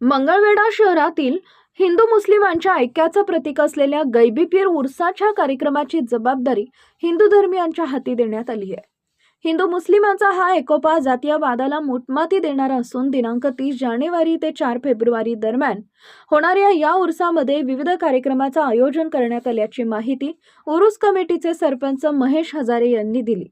मंगळवेढा शहरातील हिंदू मुस्लिमांच्या ऐक्याचं प्रतीक असलेल्या गैबीपीर उर्साच्या कार्यक्रमाची जबाबदारी हिंदू धर्मियांच्या हाती देण्यात आली आहे. हिंदू मुस्लिमांचा हा एकोपा जातीयवादाला मोठमाती देणारा असून दिनांक तीस जानेवारी ते चार फेब्रुवारी दरम्यान होणाऱ्या या उर्सामध्ये विविध कार्यक्रमाचं आयोजन करण्यात आल्याची माहिती उरुस कमिटीचे सरपंच महेश हजारे यांनी दिली.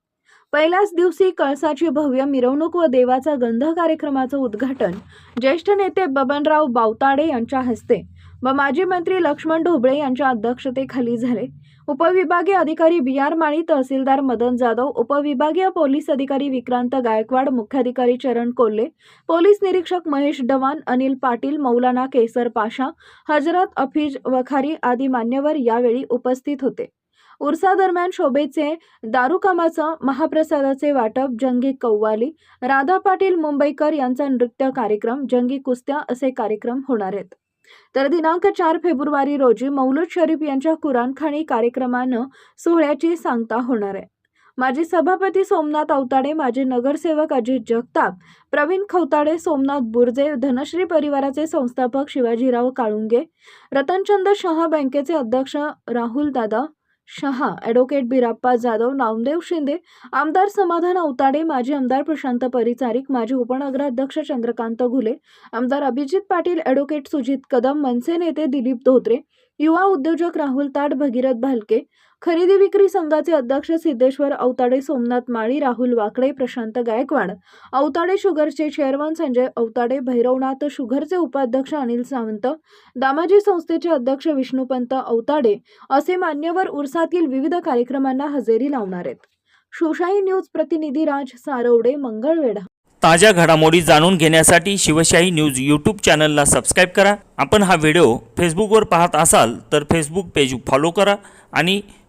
पहिल्याच दिवशी कळसाची भव्य मिरवणूक व देवाचा गंध कार्यक्रमाचं उद्घाटन ज्येष्ठ नेते बबनराव बावताडे यांच्या हस्ते व माजी मंत्री लक्ष्मण ढोबळे यांच्या अध्यक्षतेखाली झाले. उपविभागीय अधिकारी बी आर माळी तहसीलदार मदन जाधव उपविभागीय पोलीस अधिकारी विक्रांत गायकवाड मुख्याधिकारी चरण कोल्हे पोलीस निरीक्षक महेश डवान अनिल पाटील मौलाना केसर पाशा हजरत अफीज वखारी आदी मान्यवर यावेळी उपस्थित होते. उर्सादरम्यान शोभेचे दारुकामाचं महाप्रसादाचे वाटप जंगी कव्वाली राधा पाटील मुंबईकर यांचा नृत्य कार्यक्रम जंगी कुस्त्या असे कार्यक्रम होणार आहेत. तर दिनांक चार फेब्रुवारी रोजी मौलूद शरीफ यांच्या कुराणखाणी कार्यक्रमानं सोहळ्याची सांगता होणार आहे. माजी सभापती सोमनाथ अवताडे माजी नगरसेवक अजित जगताप प्रवीण खवताडे सोमनाथ बुर्जे धनश्री परिवाराचे संस्थापक शिवाजीराव काळुंगे रतनचंद शहा बँकेचे अध्यक्ष राहुल दादा शहा ॲडव्होकेट बिराप्पा जाधव नामदेव शिंदे आमदार समाधान अवताडे माजी आमदार प्रशांत परिचारिक माजी उपनगराध्यक्ष चंद्रकांत घुले आमदार अभिजित पाटील ॲडव्होकेट सुजित कदम मनसे नेते दिलीप धोत्रे युवा उद्योजक राहुल ताड भगीरथ भालके खरेदी विक्री संघाचे अध्यक्ष सिद्धेश्वर अवताडे सोमनाथ माळी राहुल वाकडे प्रशांत गायकवाड अवताडे शुगरचे चेअरमन संजय अवताडे भैरवनाथ शुगरचे उपाध्यक्ष अनिल सावंत दामाजी संस्थेचे अध्यक्ष विष्णुपंत अवताडे असे मान्यवर उरसातील विविध कार्यक्रमांना हजेरी लावणार आहेत. शोशाही न्यूज प्रतिनिधी राज सारवडे मंगळवेढा. ताज्या घडामोडी जाणून घेण्यासाठी शिवशाही न्यूज यूट्यूब चॅनलला सबस्क्राईब करा. आपण हा व्हिडिओ फेसबुकवर पाहत असाल तर फेसबुक पेज फॉलो करा आणि